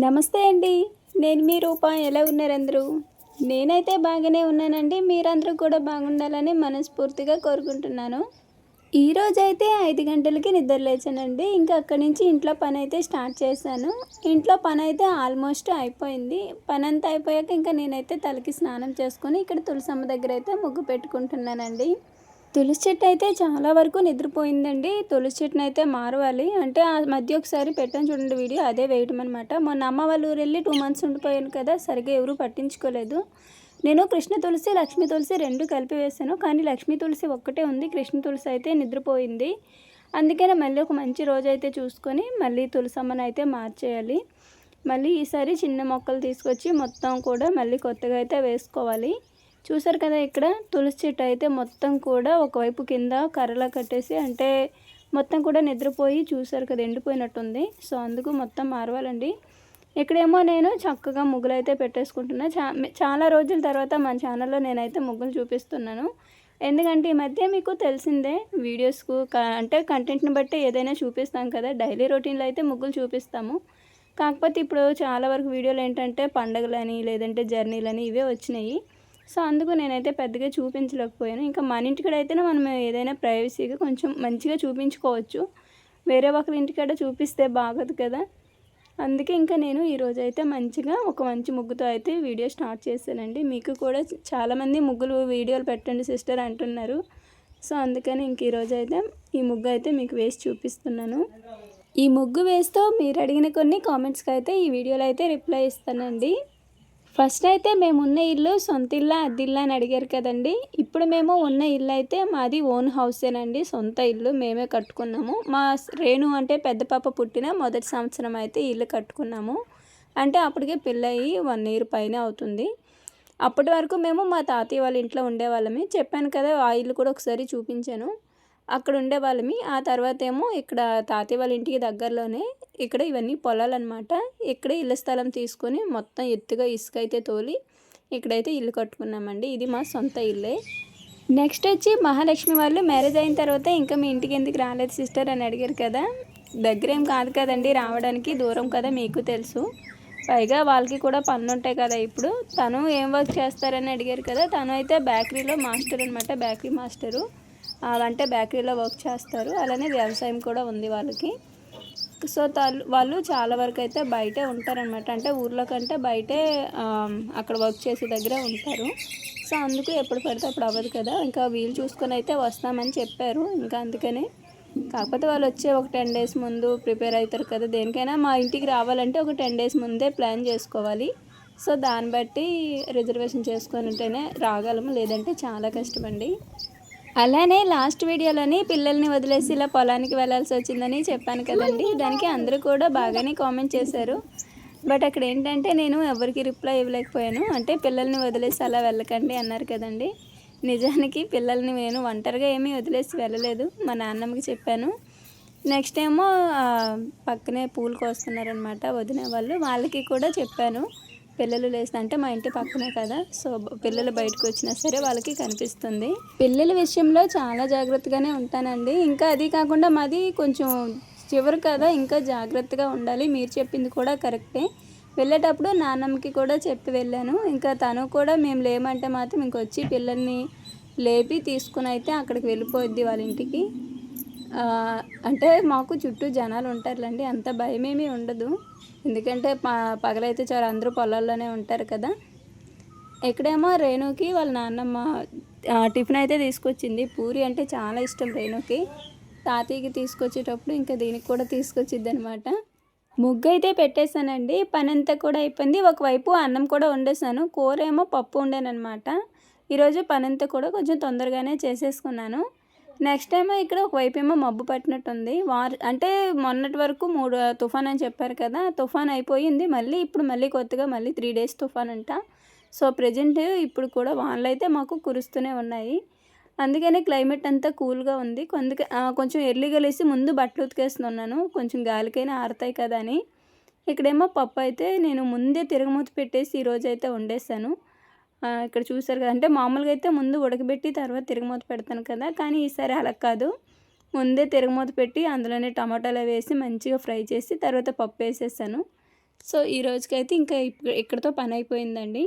నమస్తే అండి. నేను మీ రూప. ఎలా ఉన్నారు అందరూ? నేనైతే బాగానే ఉన్నానండి. మీరందరూ కూడా బాగుండాలని మనస్ఫూర్తిగా కోరుకుంటున్నాను. ఈ అయితే ఐదు గంటలకి నిద్ర లేచానండి. ఇంకా అక్కడి నుంచి ఇంట్లో పని అయితే స్టార్ట్ చేశాను. ఇంట్లో పని అయితే ఆల్మోస్ట్ అయిపోయింది. పని అంతా అయిపోయాక ఇంకా నేనైతే తలకి స్నానం చేసుకొని ఇక్కడ తులసమ్మ దగ్గర అయితే ముగ్గు పెట్టుకుంటున్నానండి. తులసి చెట్టు అయితే చాలా వరకు నిద్రపోయిందండి. తులసి చెట్టును అయితే మారవాలి. అంటే ఆ మధ్య ఒకసారి పెట్టాను చూడండి వీడియో అదే వేయటం అనమాట మొన్న అమ్మ వాళ్ళ ఊరు వెళ్ళి టూ మంత్స్ ఉండిపోయాను కదా సరిగ్గా ఎవరు పట్టించుకోలేదు. నేను కృష్ణ తులసి లక్ష్మీ తులసి రెండు కలిపి వేశాను. కానీ లక్ష్మీ తులసి ఒక్కటే ఉంది. కృష్ణ తులసి అయితే నిద్రపోయింది. అందుకనే మళ్ళీ ఒక మంచి రోజు అయితే చూసుకొని మళ్ళీ తులసమ్మని అయితే మార్చేయాలి. మళ్ళీ ఈసారి చిన్న మొక్కలు తీసుకొచ్చి మొత్తం కూడా మళ్ళీ కొత్తగా అయితే వేసుకోవాలి. చూసారు కదా ఇక్కడ? తులసి చెట్టు అయితే మొత్తం కూడా ఒకవైపు కింద కర్రలా కట్టేసి అంటే మొత్తం కూడా నిద్రపోయి చూసారు కదా ఎండిపోయినట్టుంది. సో అందుకు మొత్తం మారవాలండి. ఇక్కడేమో నేను చక్కగా ముగ్గులు అయితే పెట్టేసుకుంటున్నా. చా చాలా రోజుల తర్వాత మన ఛానల్లో నేనైతే ముగ్గులు చూపిస్తున్నాను. ఎందుకంటే ఈ మధ్య మీకు తెలిసిందే వీడియోస్కు అంటే కంటెంట్ని బట్టి ఏదైనా చూపిస్తాం కదా డైలీ రొటీన్లో అయితే ముగ్గులు చూపిస్తాము. కాకపోతే ఇప్పుడు చాలా వరకు వీడియోలు ఏంటంటే పండగలని లేదంటే జర్నీలని ఇవే వచ్చినాయి. సో అందుకు నేనైతే పెద్దగా చూపించలేకపోయాను. ఇంకా మన ఇంటికాడ అయితేనే మనం ఏదైనా ప్రైవసీగా కొంచెం మంచిగా చూపించుకోవచ్చు. వేరే ఒకరి ఇంటికాడ చూపిస్తే బాగోదు కదా. అందుకే ఇంకా నేను ఈరోజు అయితే మంచిగా ఒక మంచి ముగ్గుతో అయితే వీడియో స్టార్ట్ చేశానండి. మీకు కూడా చాలామంది ముగ్గులు వీడియోలు పెట్టండి సిస్టర్ అంటున్నారు. సో అందుకని ఇంక ఈరోజు అయితే ఈ ముగ్గు అయితే మీకు వేసి చూపిస్తున్నాను. ఈ ముగ్గు వేస్తూ మీరు అడిగిన కొన్ని కామెంట్స్కి అయితే ఈ వీడియోలో అయితే రిప్లై ఇస్తానండి. ఫస్ట్ అయితే మేము ఉన్న ఇల్లు సొంత ఇల్లా అద్దిల్లా అని అడిగారు కదండి. ఇప్పుడు మేము ఉన్న ఇల్లు అయితే మాది ఓన్ హౌసేనండి. సొంత ఇల్లు మేమే కట్టుకున్నాము. మా రేణు అంటే పెద్ద పాప పుట్టిన మొదటి సంవత్సరం అయితే ఇల్లు కట్టుకున్నాము. అంటే అప్పటికే పెళ్ళయి వన్ ఇయర్ పైన అవుతుంది. అప్పటి వరకు మేము మా తాతయ్య వాళ్ళ ఇంట్లో ఉండేవాళ్ళమే. చెప్పాను కదా ఆ ఇల్లు కూడా ఒకసారి చూపించాను. అక్కడ ఉండేవాళ్ళమి ఆ తర్వాత ఏమో ఇక్కడ తాతయ్య వాళ్ళ ఇంటికి దగ్గరలోనే ఇక్కడ ఇవన్నీ పొలాలు అనమాట ఇక్కడే ఇళ్ళ స్థలం తీసుకొని మొత్తం ఎత్తుగా ఇసుక అయితే తోలి ఇక్కడైతే ఇల్లు కట్టుకున్నామండి. ఇది మా సొంత ఇల్లే. నెక్స్ట్ వచ్చి మహాలక్ష్మి వాళ్ళు మ్యారేజ్ అయిన తర్వాత ఇంకా మీ ఇంటికి ఎందుకు రాలేదు సిస్టర్ అని అడిగారు కదా. దగ్గర ఏం కాదు కదండి రావడానికి దూరం కదా మీకు తెలుసు. పైగా వాళ్ళకి కూడా పనులు ఉంటాయి కదా ఇప్పుడు. తను ఏం వర్క్ చేస్తారని అడిగారు కదా. తను అయితే బేకరీలో మాస్టర్ అనమాట బేకరీ మాస్టరు. అంటే బేకరీలో వర్క్ చేస్తారు. అలానే వ్యవసాయం కూడా ఉంది వాళ్ళకి. సో వాళ్ళు చాలా వరకు అయితే బయటే ఉంటారనమాట అంటే ఊర్లో కంటే బయటే అక్కడ వర్క్ చేసే దగ్గర ఉంటారు. సో అందుకు ఎప్పుడు పడితే అప్పుడు అవ్వదు కదా. ఇంకా వీలు చూసుకొని అయితే వస్తామని చెప్పారు. ఇంకా అందుకని. కాకపోతే వాళ్ళు వచ్చే ఒక టెన్ డేస్ ముందు ప్రిపేర్ అవుతారు కదా. దేనికైనా మా ఇంటికి రావాలంటే ఒక టెన్ డేస్ ముందే ప్లాన్ చేసుకోవాలి. సో దాన్ని బట్టి రిజర్వేషన్ చేసుకొని ఉంటేనే రాగలము. లేదంటే చాలా కష్టమండి. అలానే లాస్ట్ వీడియోలోని పిల్లల్ని వదిలేసి ఇలా పొలానికి వెళ్ళాల్సి వచ్చిందని చెప్పాను కదండి. దానికి అందరూ కూడా బాగానే కామెంట్ చేశారు. బట్ అక్కడ ఏంటంటే నేను ఎవరికి రిప్లై ఇవ్వలేకపోయాను. అంటే పిల్లల్ని వదిలేసి అలా వెళ్ళకండి అన్నారు కదండి. నిజానికి పిల్లల్ని నేను ఒంటరిగా ఏమీ వదిలేసి వెళ్ళలేదు మా నాన్నమ్మకి చెప్పాను. నెక్స్ట్ ఏమో పక్కనే పూలు కోస్తున్నారనమాట వదిన వాళ్ళు. వాళ్ళకి కూడా చెప్పాను. పిల్లలు లేచిన అంటే మా ఇంటి పక్కనే కదా. సో బ- పిల్లలు బయటకు వచ్చినా సరే వాళ్ళకి కనిపిస్తుంది. పిల్లల విషయంలో చాలా జాగ్రత్తగానే ఉంటానండి. ఇంకా అది కాకుండా మాది కొంచెం చివరి కదా ఇంకా జాగ్రత్తగా ఉండాలి. మీరు చెప్పింది కూడా కరెక్టే. వెళ్ళేటప్పుడు నాన్నమ్మకి కూడా చెప్పి వెళ్ళాను. ఇంకా తను కూడా మేము లేమంటే మాత్రం ఇంకొచ్చి పిల్లల్ని లేపి తీసుకుని అయితే అక్కడికి వెళ్ళిపోద్ది వాళ్ళ ఇంటికి. అంటే మాకు చుట్టూ జనాలు ఉంటారులేండి. అంత భయమేమీ ఉండదు. ఎందుకంటే ప పగలైతే చాలా అందరూ పొలాల్లోనే ఉంటారు కదా. ఇక్కడేమో రేణుకి వాళ్ళ నాన్నమ్మ ఆ, టిఫిన్ అయితే తీసుకొచ్చింది. పూరి అంటే చాలా ఇష్టం రేణుకి. తాతయ్యకి తీసుకొచ్చేటప్పుడు ఇంకా దీనికి కూడా తీసుకొచ్చిద్ది అనమాట ముగ్గు అయితే పెట్టేశానండి. పని అంతా కూడా అయిపోయింది. ఒకవైపు అన్నం కూడా వండేసాను కూర ఏమో పప్పు ఉండేనమాట ఈరోజు పని అంతా కూడా కొంచెం తొందరగానే చేసేసుకున్నాను. నెక్స్ట్ ఏమో ఇక్కడ ఒకవైపు ఏమో మబ్బు పట్టినట్టుంది. వార్ అంటే మొన్నటి వరకు మూడు తుఫాన్ అని చెప్పారు కదా తుఫాన్ అయిపోయింది. మళ్ళీ ఇప్పుడు మళ్ళీ కొత్తగా మళ్ళీ త్రీ డేస్ తుఫాన్ అంట. సో ప్రజెంట్ ఇప్పుడు కూడా వానలు అయితే మాకు కురుస్తూనే ఉన్నాయి. అందుకనే క్లైమేట్ అంతా కూల్గా ఉంది. కొందుకే కొంచెం ఎర్లీగా లేసి ముందు బట్టలు ఉతికేస్తున్నాను. కొంచెం గాలికైనా ఆరుతాయి కదా అని. ఇక్కడేమో పప్పు అయితే నేను ముందే తిరగమూత పెట్టేసి ఈరోజు అయితే వండేసాను ఇక్కడ చూసారు కదా. అంటే మామూలుగా అయితే ముందు ఉడకబెట్టి తర్వాత తిరగమూత పెడతాను కదా. కానీ ఈసారి అలా కాదు. ముందే తిరగమూత పెట్టి అందులోనే టమాటాలు వేసి మంచిగా ఫ్రై చేసి తర్వాత పప్పు వేసేసాను. సో ఈ రోజుకైతే ఇంకా ఇక్కడతో పని అయిపోయిందండి.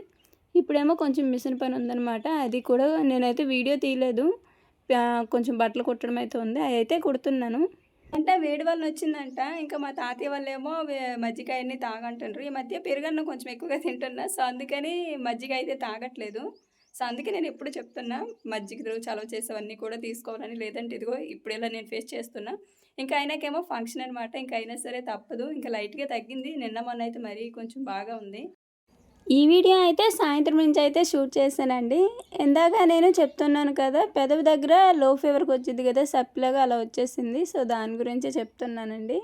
ఇప్పుడేమో కొంచెం మిషన్ పని ఉందనమాట అది కూడా నేనైతే వీడియో తీయలేదు. కొంచెం బట్టలు కుట్టడం అయితే ఉంది. అవి అయితే కుడుతున్నాను. అంటే వేడి వల్ల వచ్చిందంట ఇంకా మా తాతయ్య వాళ్ళేమో మజ్జిగ తాగంటుండ్రు. ఈ మధ్య పెరుగన్న కొంచెం ఎక్కువగా తింటున్నా. సో అందుకని మజ్జిగ అయితే తాగట్లేదు. సో అందుకే నేను ఎప్పుడు చెప్తున్నా మజ్జిగలు చలవ చేసేవన్నీ కూడా తీసుకోవాలని. లేదంటే ఇదిగో ఇప్పుడు ఇలా నేను ఫేస్ చేస్తున్నా. ఇంకా అయినాకేమో ఫంక్షన్ అనమాట ఇంకా అయినా సరే తప్పదు. ఇంకా లైట్గా తగ్గింది. నిన్న మొన్న అయితే మరీ కొంచెం బాగా ఉంది. ఈ వీడియో అయితే సాయంత్రం నుంచి అయితే షూట్ చేశానండి. ఇందాక నేను చెప్తున్నాను కదా పెదవి దగ్గర లో ఫీవర్కి వచ్చింది కదా సప్పిలాగా అలా వచ్చేసింది. సో దాని గురించి చెప్తున్నానండి.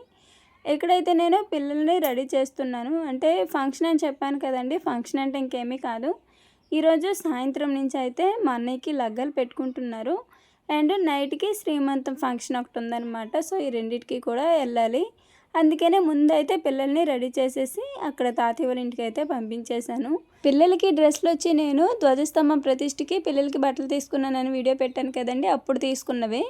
ఇక్కడైతే నేను పిల్లల్ని రెడీ చేస్తున్నాను. అంటే ఫంక్షన్ అని చెప్పాను కదండి ఫంక్షన్ అంటే ఇంకేమీ కాదు. ఈరోజు సాయంత్రం నుంచి అయితే మా అన్నయ్యకి లగ్గలు పెట్టుకుంటున్నారు. అండ్ నైట్కి శ్రీమంతం ఫంక్షన్ ఒకటి ఉందన్నమాట. సో ఈ రెండింటికి కూడా వెళ్ళాలి. అందుకనే ముందైతే పిల్లల్ని రెడీ చేసేసి అక్కడ తాతయ్య వాళ్ళ ఇంటికి అయితే పంపించేశాను. పిల్లలకి డ్రెస్లు వచ్చి నేను ధ్వజస్తంభం ప్రతిష్ఠకి పిల్లలకి బట్టలు తీసుకున్నానని వీడియో పెట్టాను కదండి అప్పుడు తీసుకున్నవే.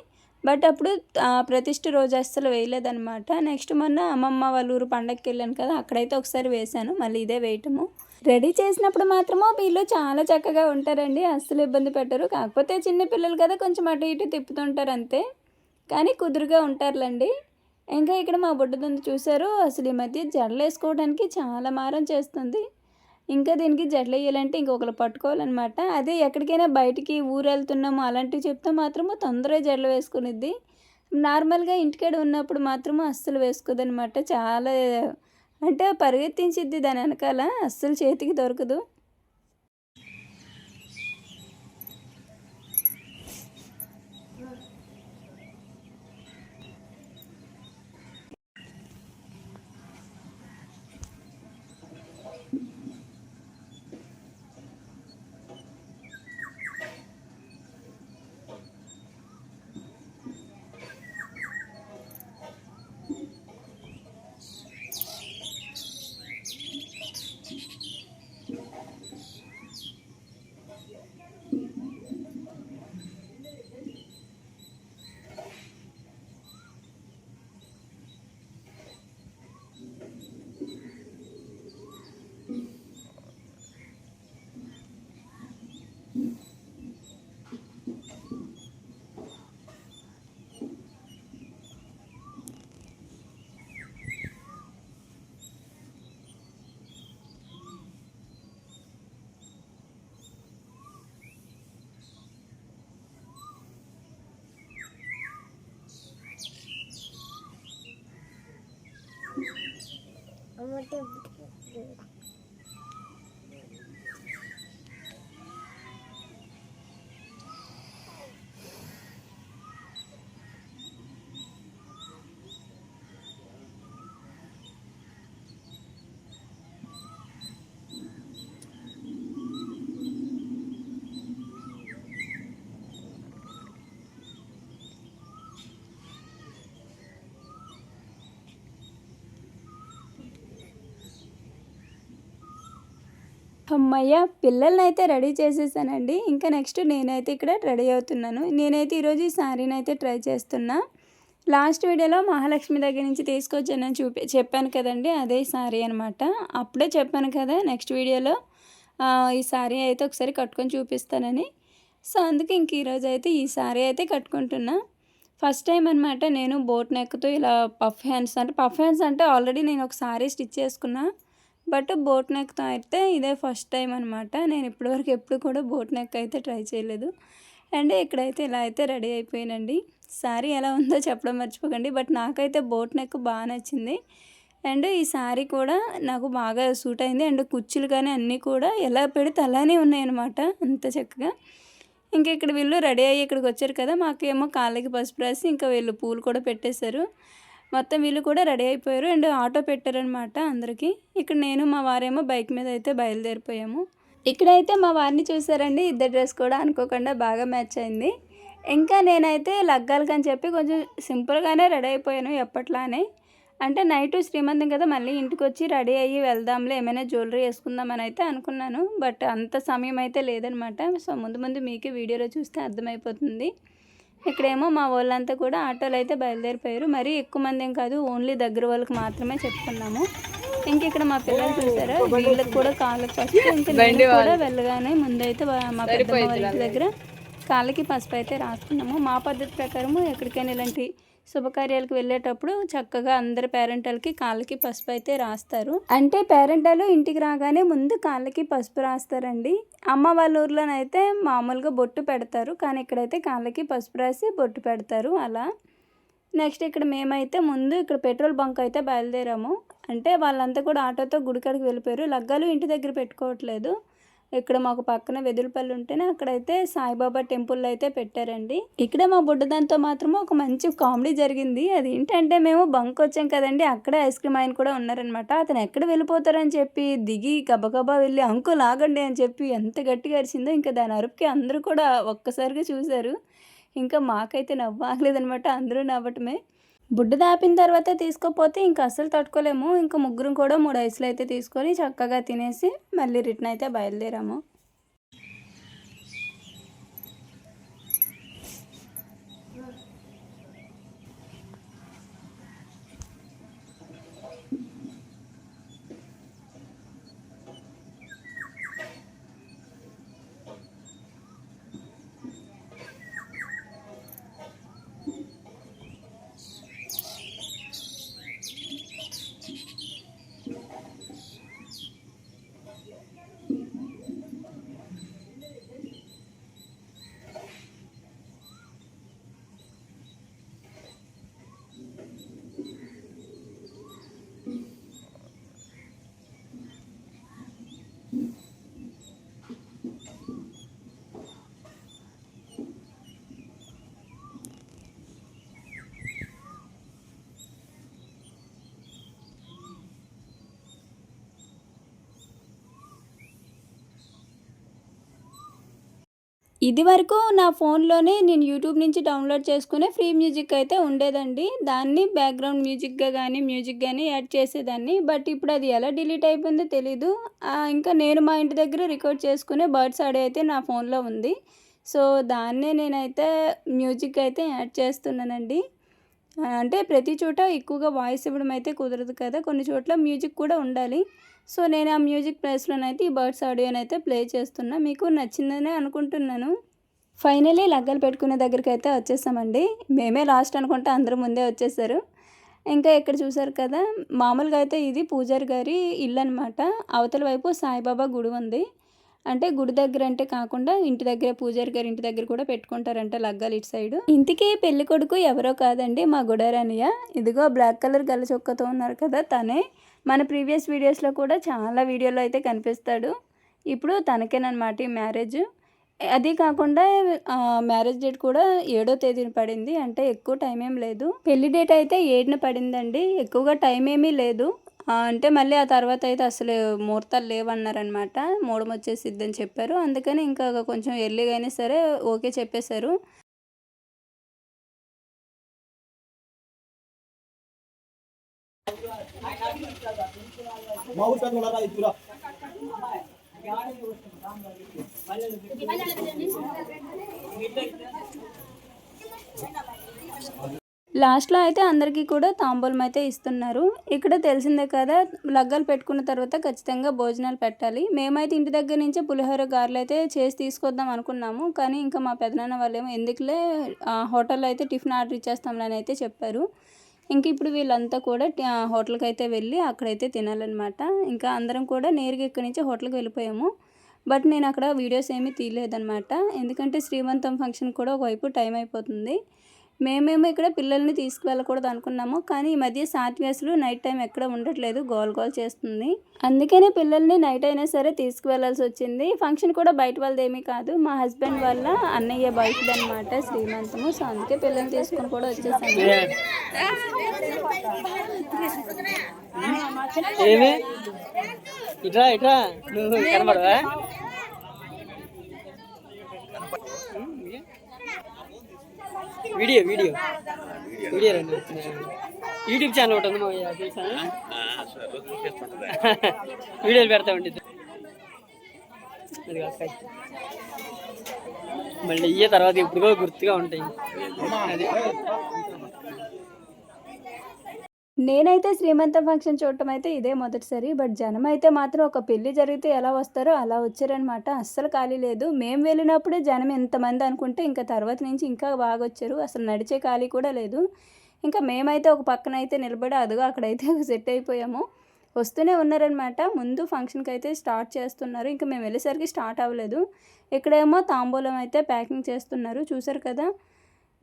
బట్ అప్పుడు ఆ, ప్రతిష్ఠ రోజు అస్సలు వేయలేదనమాట నెక్స్ట్ మొన్న అమ్మమ్మ వాళ్ళ ఊరు పండగకి వెళ్ళాను కదా అక్కడైతే ఒకసారి వేశాను మళ్ళీ ఇదే వేయటము. రెడీ చేసినప్పుడు మాత్రమో వీళ్ళు చాలా చక్కగా ఉంటారండి అస్సలు ఇబ్బంది పెట్టరు. కాకపోతే చిన్న పిల్లలు కదా కొంచెం అటు ఇటు తిప్పుతుంటారు అంతే. కానీ కుదురుగా ఉంటారులండి. ఇంకా ఇక్కడ మా బుడ్డదందు చూశారు అసలు ఈ మధ్య జడలు వేసుకోవడానికి చాలా మారం చేస్తుంది. ఇంకా దీనికి జడలు వేయాలంటే ఇంకొకరు పట్టుకోవాలన్నమాట. అదే ఎక్కడికైనా బయటికి ఊరు వెళ్తున్నాము అలాంటివి చెప్తే మాత్రము తొందరగా జడలు వేసుకునిద్ది. నార్మల్గా ఇంటికాడ ఉన్నప్పుడు మాత్రము అస్సలు వేసుకోదనమాట చాలా అంటే పరిగెత్తించిద్ది దాని వెనకాల అస్సలు చేతికి దొరకదు. 我们就不起了。అమ్మయ్య పిల్లల్ని అయితే రెడీ చేసేసానండి. ఇంకా నెక్స్ట్ నేనైతే ఇక్కడ రెడీ అవుతున్నాను. నేనైతే ఈరోజు ఈ శారీని అయితే ట్రై చేస్తున్నా. లాస్ట్ వీడియోలో మహాలక్ష్మి దగ్గర నుంచి తీసుకొచ్చానని చూపి చెప్పాను కదండి అదే శారీ అనమాట అప్పుడే చెప్పాను కదా నెక్స్ట్ వీడియోలో ఈ శారీ అయితే ఒకసారి కట్టుకొని చూపిస్తానని. సో అందుకే ఇంక ఈరోజు అయితే ఈ శారీ అయితే కట్టుకుంటున్నా. ఫస్ట్ టైం అనమాట నేను బోట్ నెక్తో ఇలా పఫ్ హ్యాండ్స్ అంటే పఫ్ హ్యాండ్స్ అంటే ఆల్రెడీ నేను ఒక శారీ స్టిచ్ చేసుకున్నా. బట్ బోట్ నెక్తో అయితే ఇదే ఫస్ట్ టైం అనమాట నేను ఇప్పటివరకు ఎప్పుడు కూడా బోట్ నెక్ అయితే ట్రై చేయలేదు. అండ్ ఇక్కడైతే ఇలా అయితే రెడీ అయిపోయానండి శారీ ఎలా ఉందో చెప్పడం మర్చిపోకండి. బట్ నాకైతే బోట్ నెక్ బాగా నచ్చింది. అండ్ ఈ శారీ కూడా నాకు బాగా సూట్ అయింది. అండ్ కుచ్చులు కానీ అన్నీ కూడా ఎలా పెడితే అలానే ఉన్నాయన్నమాట అంత చక్కగా. ఇంకా ఇక్కడ వీళ్ళు రెడీ అయ్యి ఇక్కడికి వచ్చారు కదా మాకేమో కాళ్ళకి పసుపు రాసి ఇంకా వీళ్ళు పూలు కూడా పెట్టేశారు. మొత్తం వీళ్ళు కూడా రెడీ అయిపోయారు. అండ్ ఆటో పెట్టారనమాట అందరికీ. ఇక్కడ నేను మా వారేమో బైక్ మీద అయితే బయలుదేరిపోయాము. ఇక్కడైతే మా వారిని చూసారండి ఇద్దరు డ్రెస్ కూడా అనుకోకుండా బాగా మ్యాచ్ అయింది. ఇంకా నేనైతే లగ్గాలకని చెప్పి కొంచెం సింపుల్గానే రెడీ అయిపోయాను ఎప్పట్లానే. అంటే నైట్ శ్రీమంతం కదా మళ్ళీ ఇంటికి వచ్చి రెడీ అయ్యి వెళ్దాంలే ఏమైనా జ్యువెలరీ వేసుకుందామని అయితే అనుకున్నాను. బట్ అంత సమయం అయితే లేదనమాట సో ముందు ముందు మీకే వీడియోలో చూస్తే అర్థమైపోతుంది. ఇక్కడేమో మా వాళ్ళంతా కూడా ఆటోలు అయితే బయలుదేరిపోయారు. మరీ ఎక్కువ మంది ఏం కాదు ఓన్లీ దగ్గర వాళ్ళకి మాత్రమే చెప్పుకున్నాము ఇంక ఇక్కడ మా పిల్లలు చూసారా? వీళ్ళకి కూడా కాళ్ళకి పసుపు ఇంకా నేను కూడా వెళ్ళగానే ముందైతే మా ఇంటి దగ్గర కాళ్ళకి పసుపు అయితే రాసుకున్నాము. మా పద్ధతి ప్రకారము ఎక్కడికైనా ఇలాంటి శుభకార్యాలకు వెళ్ళేటప్పుడు చక్కగా అందరి పేరెంటలకి కాళ్ళకి పసుపు అయితే రాస్తారు. అంటే పేరెంటలు ఇంటికి రాగానే ముందు కాళ్ళకి పసుపు రాస్తారండి. అమ్మ వాళ్ళ ఊర్లోనైతే మామూలుగా బొట్టు పెడతారు కానీ ఇక్కడైతే కాళ్ళకి పసుపు రాసి బొట్టు పెడతారు అలా. నెక్స్ట్ ఇక్కడ మేమైతే ముందు ఇక్కడ పెట్రోల్ బంక్ అయితే బయలుదేరాము. అంటే వాళ్ళంతా కూడా ఆటోతో గుడికాడికి వెళ్ళిపోయారు. లగ్గాలు ఇంటి దగ్గర పెట్టుకోవట్లేదు. ఇక్కడ మాకు పక్కన వెదురుపల్లి ఉంటేనే అక్కడైతే సాయిబాబా టెంపుల్ అయితే పెట్టారండి. ఇక్కడ మా బుడ్డదాంతో మాత్రం ఒక మంచి కామెడీ జరిగింది. అది ఏంటంటే మేము బంక్ వచ్చాం కదండి అక్కడే ఐస్ క్రీమ్ ఆయన కూడా ఉన్నారనమాట అతను ఎక్కడ వెళ్ళిపోతారని చెప్పి దిగి గబగబా వెళ్ళి అంకుల్ ఆగండి అని చెప్పి ఎంత గట్టిగా అరిచిందో ఇంకా దాని అరుపుకి అందరూ కూడా ఒక్కసారిగా చూశారు. ఇంకా మాకైతే నవ్వు ఆగలేదనమాట అందరూ నవ్వటమే. బుడ్డ దాపిన తర్వాత తీసుకోపోతే ఇంకా అస్సలు తట్టుకోలేము. ఇంకా ముగ్గురం కూడా మూడు ఐసులు అయితే తీసుకొని చక్కగా తినేసి మళ్ళీ రిటర్న్ అయితే బయలుదేరాము. ఇది వరకు నా ఫోన్లోనే నేను యూట్యూబ్ నుంచి డౌన్లోడ్ చేసుకునే ఫ్రీ మ్యూజిక్ అయితే ఉండేదండి. దాన్ని బ్యాక్గ్రౌండ్ మ్యూజిక్గా కానీ మ్యూజిక్ కానీ యాడ్ చేసేదాన్ని. బట్ ఇప్పుడు అది ఎలా డిలీట్ అయిపోయిందో తెలీదు. ఇంకా నేను మా ఇంటి దగ్గర రికార్డ్ చేసుకునే బర్డ్స్ ఆడే అయితే నా ఫోన్లో ఉంది. సో దాన్నే నేనైతే మ్యూజిక్ అయితే యాడ్ చేస్తున్నానండి. అంటే ప్రతి చోట ఎక్కువగా వాయిస్ ఇవ్వడం అయితే కుదరదు కదా. కొన్ని చోట్ల మ్యూజిక్ కూడా ఉండాలి. సో నేను ఆ మ్యూజిక్ ప్లేస్లోనైతే ఈ బర్డ్స్ ఆడియోని అయితే ప్లే చేస్తున్నా. మీకు నచ్చిందనే అనుకుంటున్నాను. ఫైనలీ లగ్గలు పెట్టుకునే దగ్గరికి అయితే వచ్చేసామండి. మేమే లాస్ట్ అనుకుంటే అందరూ ముందే వచ్చేసారు. ఇంకా ఇక్కడ చూసారు కదా మామూలుగా అయితే ఇది పూజారి గారి ఇల్లు అనమాట అవతల వైపు సాయిబాబా గుడి ఉంది. అంటే గుడి దగ్గర అంటే కాకుండా ఇంటి దగ్గర పూజారి గారి ఇంటి దగ్గర కూడా పెట్టుకుంటారంట లగ్గాలు ఇటు సైడ్. ఇంటికి పెళ్ళి కొడుకు ఎవరో కాదండి మా గుడారనియ ఇదిగో బ్లాక్ కలర్ గల్ల చొక్కతో ఉన్నారు కదా తనే. మన ప్రీవియస్ వీడియోస్లో కూడా చాలా వీడియోలో అయితే కనిపిస్తాడు. ఇప్పుడు తనకేనమాట ఈ మ్యారేజ్. అది కాకుండా మ్యారేజ్ డేట్ కూడా ఏడో తేదీన పడింది. అంటే ఎక్కువ టైం ఏం లేదు. పెళ్ళి డేట్ అయితే ఏడున పడిందండి. ఎక్కువగా టైం ఏమీ లేదు అంటే మళ్ళీ ఆ తర్వాత అయితే అసలు ముహూర్తాలు లేవన్నారనమాట మూడం వచ్చేసిద్దని చెప్పారు. అందుకని ఇంకా కొంచెం ఎర్లీగా అయినా సరే ఓకే చెప్పేశారు. మా ఊరు పెద్ద ఉన్నారా ఇద్దరు లాస్ట్లో అయితే అందరికీ కూడా తాంబూలం అయితే ఇస్తున్నారు. ఇక్కడ తెలిసిందే కదా లగ్గాలు పెట్టుకున్న తర్వాత ఖచ్చితంగా భోజనాలు పెట్టాలి. మేమైతే ఇంటి దగ్గర నుంచే పులిహోర గారెలు అయితే చేసి తీసుకొద్దాం అనుకున్నాము. కానీ ఇంకా మా పెదనాన్న వాళ్ళేమో ఎందుకులే ఆ, హోటల్లో అయితే టిఫిన్ ఆర్డర్ ఇచ్చేస్తాంలని అయితే చెప్పారు. ఇంక ఇప్పుడు వీళ్ళంతా కూడా హోటల్కి అయితే వెళ్ళి అక్కడైతే తినాలన్నమాట. ఇంకా అందరం కూడా నేరుగా ఇక్కడి నుంచి హోటల్కి వెళ్ళిపోయాము. బట్ నేను అక్కడ వీడియోస్ ఏమీ తీయలేదన్నమాట. ఎందుకంటే శ్రీమంతం ఫంక్షన్ కూడా ఒకవైపు టైం అయిపోతుంది. మేమేమో ఇక్కడ పిల్లల్ని తీసుకువెళ్ళకూడదు అనుకున్నాము కానీ ఈ మధ్య సాత్వ్యాసులు నైట్ టైం ఎక్కడ ఉండట్లేదు గోల్ గోల్ చేస్తుంది. అందుకనే పిల్లల్ని నైట్ అయినా సరే తీసుకువెళ్ళాల్సి వచ్చింది. ఫంక్షన్ కూడా బయట వాళ్ళది ఏమీ కాదు మా హస్బెండ్ వాళ్ళ అన్నయ్య బయటది అనమాట శ్రీమంతము. సో అందుకే పిల్లల్ని తీసుకుని కూడా వచ్చేసాము. ఇట్రా ఇట్రా. నువ్వు కనబడవా? Video video. వీడియో రండి యూట్యూబ్ ఛానల్ ఒకటి ఉంది మా వీడియోలు పెడతా ఉండి మళ్ళీ ఇయ్యే తర్వాత ఇప్పుడు గుర్తుగా ఉంటాయి. అది. నేనైతే శ్రీమంతం ఫంక్షన్ చూడటం అయితే ఇదే మొదటిసారి బట్ జనం అయితే మాత్రం ఒక పెళ్ళి జరిగితే ఎలా వస్తారో అలా వచ్చారనమాట అస్సలు ఖాళీ లేదు. మేము వెళ్ళినప్పుడే జనం ఎంతమంది అనుకుంటే ఇంకా తర్వాత నుంచి ఇంకా బాగా వచ్చారు. అసలు నడిచే ఖాళీ కూడా లేదు. ఇంకా మేమైతే ఒక పక్కన అయితే నిలబడి అదిగో అక్కడైతే సెట్ అయిపోయాము. వస్తూనే ఉన్నారనమాట ముందు ఫంక్షన్కి అయితే స్టార్ట్ చేస్తున్నారు. ఇంకా మేము వెళ్ళేసరికి స్టార్ట్ అవ్వలేదు. ఇక్కడేమో తాంబూలం అయితే ప్యాకింగ్ చేస్తున్నారు. చూసారు కదా?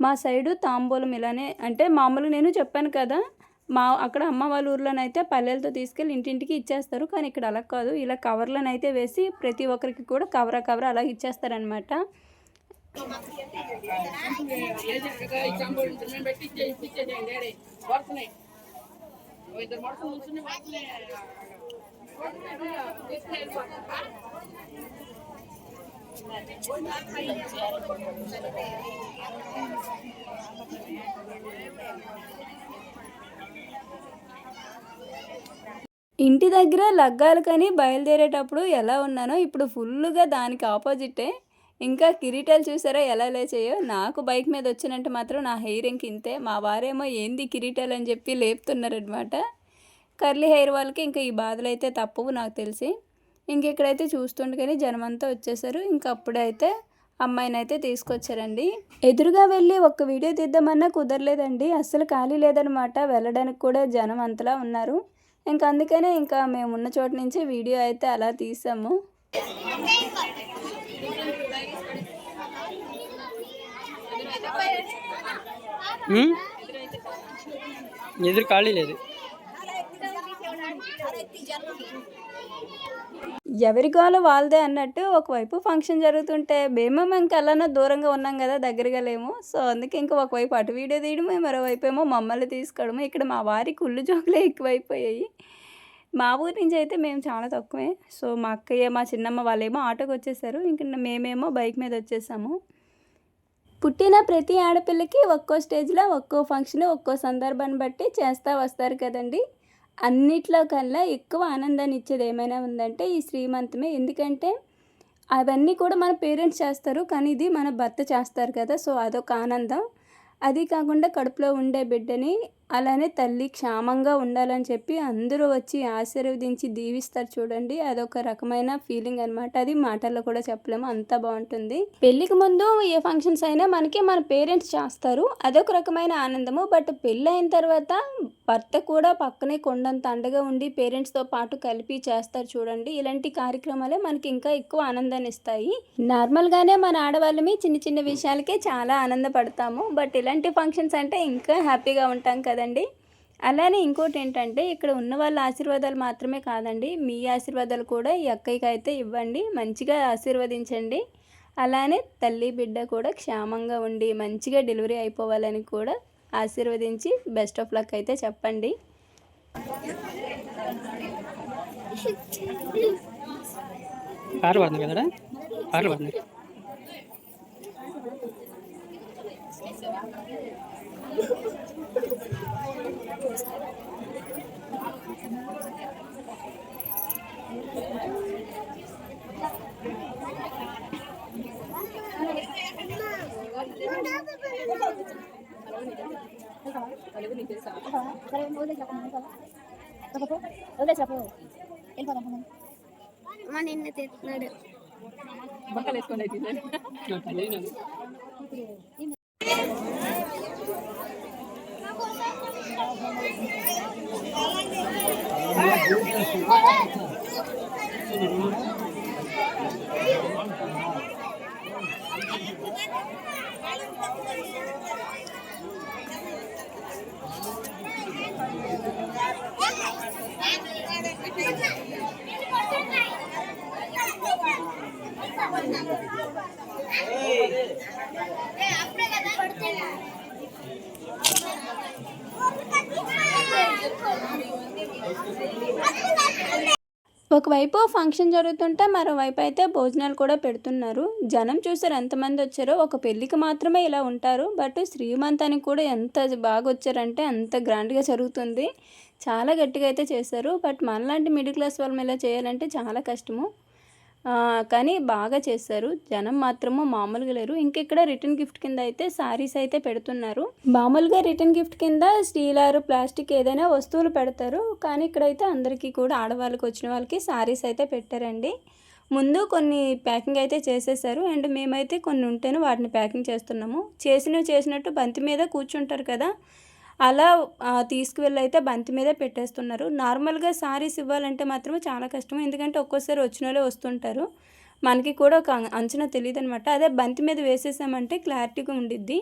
మా సైడు తాంబూలం ఇలానే అంటే మామూలుగా నేను చెప్పాను కదా మా అక్కడ అమ్మ వాళ్ళ ఊర్లోనైతే పల్లెలతో తీసుకెళ్ళి ఇంటింటికి ఇచ్చేస్తారు. కానీ ఇక్కడ అలా కాదు. ఇలా కవర్లను అయితే వేసి ప్రతి ఒక్కరికి కూడా కవర కవర అలా ఇచ్చేస్తారనమాట ఇంటి దగ్గర లగ్గాలు కానీ బయలుదేరేటప్పుడు ఎలా ఉన్నానో ఇప్పుడు ఫుల్గా దానికి ఆపోజిటే. ఇంకా కిరీటాలు చూసారా ఎలా లేచాయో? నాకు బైక్ మీద వచ్చినంటే మాత్రం నా హెయిర్ ఇంక ఇంతే. మా వారేమో ఏంది కిరీటాలు అని చెప్పి లేపుతున్నారనమాట కర్లీ హెయిర్ వాళ్ళకి ఇంకా ఈ బాధలు అయితే తప్పవు నాకు తెలిసి. ఇంక ఇక్కడైతే చూస్తుండగానే జనమంతా వచ్చేసారు. ఇంకా అప్పుడైతే అమ్మాయిని అయితే తీసుకొచ్చారండి. ఎదురుగా వెళ్ళి ఒక్క వీడియో తీద్దామన్నా కుదరలేదండి. అస్సలు ఖాళీ లేదనమాట. వెళ్ళడానికి కూడా జనం అంతలా ఉన్నారు. ఇంకా అందుకనే ఇంకా మేము ఉన్న చోట నుంచి వీడియో అయితే అలా తీసాము. ఎదురు ఖాళీ లేదు. ఎవరి వాళ్ళదే అన్నట్టు ఒకవైపు ఫంక్షన్ జరుగుతుంటే మేము ఇంకా ఎలానో దూరంగా ఉన్నాం కదా దగ్గరగా లేము. సో అందుకే ఇంకా ఒకవైపు అటు వీడియో తీయడమే మరోవైపు ఏమో మమ్మల్ని తీసుకోవడము ఇక్కడ మా వారి కుళ్ళు జోకులే ఎక్కువైపోయాయి. మా ఊరి నుంచి అయితే మేము చాలా తక్కువే. సో మా అక్కయ్య మా చిన్నమ్మ వాళ్ళేమో ఆటోకి వచ్చేసారు. ఇంక మేమేమో బైక్ మీద వచ్చేసాము. పుట్టిన ప్రతి ఆడపిల్లకి ఒక్కో స్టేజ్లో ఒక్కో ఫంక్షన్ ఒక్కో సందర్భాన్ని బట్టి చేస్తూ వస్తారు కదండి. అన్నిట్లో కల్లా ఎక్కువ ఆనందాన్ని ఇచ్చేది ఏమైనా ఉందంటే ఈ శ్రీమంతమే. ఎందుకంటే అవన్నీ కూడా మన పేరెంట్స్ చేస్తారు కానీ ఇది మన భర్త చేస్తారు కదా సో అదొక ఆనందం. అది కాకుండా కడుపులో ఉండే బిడ్డని అలానే తల్లి క్షేమంగా ఉండాలని చెప్పి అందరూ వచ్చి ఆశీర్వదించి దీవిస్తారు చూడండి. అదొక రకమైన ఫీలింగ్ అనమాట అది మాటల్లో కూడా చెప్పలేము. అంత బాగుంటుంది. పెళ్ళికి ముందు ఏ ఫంక్షన్స్ అయినా మనకి మన పేరెంట్స్ చేస్తారు. అదొక రకమైన ఆనందము. బట్ పెళ్ళి అయిన తర్వాత భర్త కూడా పక్కనే కొండంత అండగా ఉండి పేరెంట్స్తో పాటు కలిపి చేస్తారు చూడండి. ఇలాంటి కార్యక్రమాలే మనకి ఇంకా ఎక్కువ ఆనందాన్ని ఇస్తాయి. నార్మల్గానే మన ఆడవాళ్ళమి చిన్న చిన్న విషయాలకే చాలా ఆనందపడతాము. బట్ ఇలాంటి ఫంక్షన్స్ అంటే ఇంకా హ్యాపీగా ఉంటాం కదండి? అలానే ఇంకోటి ఏంటంటే ఇక్కడ ఉన్న వాళ్ళ ఆశీర్వాదాలు మాత్రమే కాదండి. మీ ఆశీర్వాదాలు కూడా ఈ అక్కయ్యకి అయితే ఇవ్వండి. మంచిగా ఆశీర్వదించండి. అలానే తల్లి బిడ్డ కూడా క్షేమంగా ఉండి మంచిగా డెలివరీ అయిపోవాలని కూడా ఆశీర్వదించి బెస్ట్ ఆఫ్ లక్ అయితే చెప్పండి. పాటలు పాడుతుంది కదా పాటలు పాడుతుంది మా నిన్న తెస్తున్నాడు నాకు తెలియదు. ఒకవైపు ఫంక్షన్ జరుగుతుంటే మరోవైపు అయితే భోజనాలు కూడా పెడుతున్నారు. జనం చూసారు ఎంతమంది వచ్చారో. ఒక పెళ్ళికి మాత్రమే ఇలా ఉంటారు. బట్ శ్రీమంతానికి కూడా ఎంత బాగా వచ్చారంటే అంత గ్రాండ్గా జరుగుతుంది. చాలా గట్టిగా అయితే చేశారు. బట్ మనలాంటి మిడిల్ క్లాస్ వాళ్ళం ఇలా చేయాలంటే చాలా కష్టము. కానీ బాగా చేస్తారు జనం మాత్రము మామూలుగా లేరు. ఇంకెక్కడ రిటర్న్ గిఫ్ట్ కింద అయితే శారీస్ అయితే పెడుతున్నారు. మామూలుగా రిటర్న్ గిఫ్ట్ కింద స్టీల్ ఆర్ ప్లాస్టిక్ ఏదైనా వస్తువులు పెడతారు. కానీ ఇక్కడైతే అందరికీ కూడా ఆడవాళ్ళకి వచ్చిన వాళ్ళకి సారీస్ అయితే పెట్టారండి. ముందు కొన్ని ప్యాకింగ్ అయితే చేసేసారు. అండ్ మేమైతే కొన్ని ఉంటేనే వాటిని ప్యాకింగ్ చేస్తున్నాము. చేసినవి చేసినట్టు బంతి మీద కూర్చుంటారు కదా అలా ఆ, తీసుకువెళ్ళి అయితే బంతి మీదే పెట్టేస్తున్నారు. నార్మల్గా సారీస్ ఇవ్వాలంటే మాత్రం చాలా కష్టం ఎందుకంటే ఒక్కోసారి వచ్చిన వాళ్ళే వస్తుంటారు. మనకి కూడా ఒక అంచనా తెలియదు అనమాట అదే బంతి మీద వేసేసామంటే క్లారిటీగా ఉండిద్ది.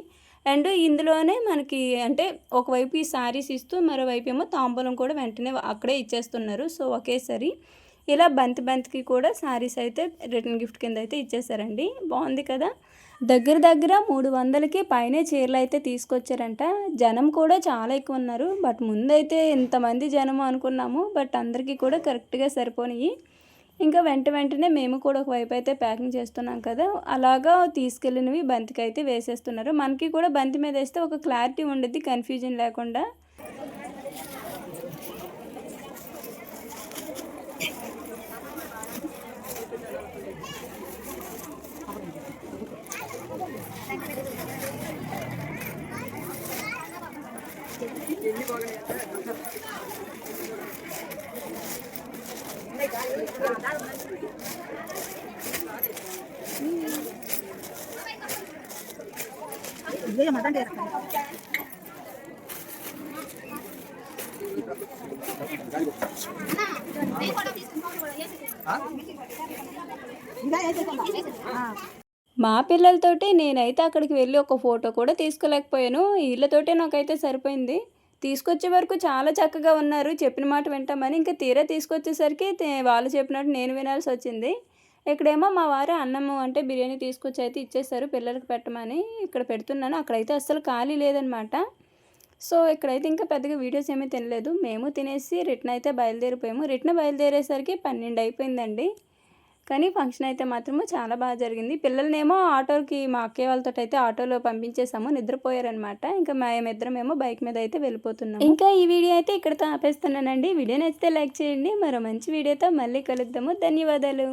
అండ్ ఇందులోనే మనకి అంటే ఒకవైపు ఈ సారీస్ ఇస్తూ మరోవైపు ఏమో తాంబూలం కూడా వెంటనే అక్కడే ఇచ్చేస్తున్నారు. సో ఒకేసారి ఇలా బంతి బంతికి కూడా శారీస్ అయితే రిటర్న్ గిఫ్ట్ కింద అయితే ఇచ్చేసారండి. బాగుంది కదా? దగ్గర దగ్గర మూడు వందలకి పైనే చీరలు అయితే తీసుకొచ్చారంట. జనం కూడా చాలా ఎక్కువ ఉన్నారు. బట్ ముందైతే ఇంతమంది జనం అనుకున్నాము. బట్ అందరికీ కూడా కరెక్ట్గా సరిపోయినాయి ఇంకా వెంట వెంటనే మేము కూడా ఒకవైపు అయితే ప్యాకింగ్ చేస్తున్నాం కదా. అలాగా తీసుకెళ్ళినవి బంతికి అయితే వేసేస్తున్నారు. మనకి కూడా బంతి మీద వేస్తే ఒక క్లారిటీ ఉండద్ది కన్ఫ్యూజన్ లేకుండా. మా పిల్లలతోటి నేనైతే అక్కడికి వెళ్ళి ఒక ఫోటో కూడా తీసుకోలేకపోయాను. వీళ్ళతోటే నాకైతే సరిపోయింది. తీసుకొచ్చే వరకు చాలా చక్కగా ఉన్నారు. చెప్పిన మాట వింటామని ఇంకా తీరా తీసుకొచ్చేసరికి వాళ్ళు చెప్పినట్టు నేను వినాల్సి వచ్చింది. ఇక్కడేమో మా వారు అన్నము అంటే బిర్యానీ తీసుకొచ్చి అయితే ఇచ్చేసారు పిల్లలకి పెట్టమని. ఇక్కడ పెడుతున్నాను. అక్కడైతే అస్సలు ఖాళీ లేదనమాట. సో ఇక్కడైతే ఇంకా పెద్దగా వీడియోస్ ఏమీ తినలేదు. మేము తినేసి రిటర్న్ అయితే బయలుదేరిపోయాము. రిటర్న్ బయలుదేరేసరికి పన్నెండు అయిపోయిందండి. కానీ ఫంక్షన్ అయితే మాత్రము చాలా బాగా జరిగింది. పిల్లలనేమో ఆటోకి మా అక్కయ్య వాళ్ళతో అయితే ఆటోలో పంపించేసాము. నిద్రపోయారనమాట. ఇంకా మేమిద్దరం ఏమో బైక్ మీద అయితే వెళ్ళిపోతున్నాం ఇంకా ఈ వీడియో అయితే ఇక్కడితో ఆపేస్తున్నానండి. వీడియో నచ్చితే లైక్ చేయండి. మరో మంచి వీడియోతో మళ్ళీ కలుద్దాము. ధన్యవాదాలు.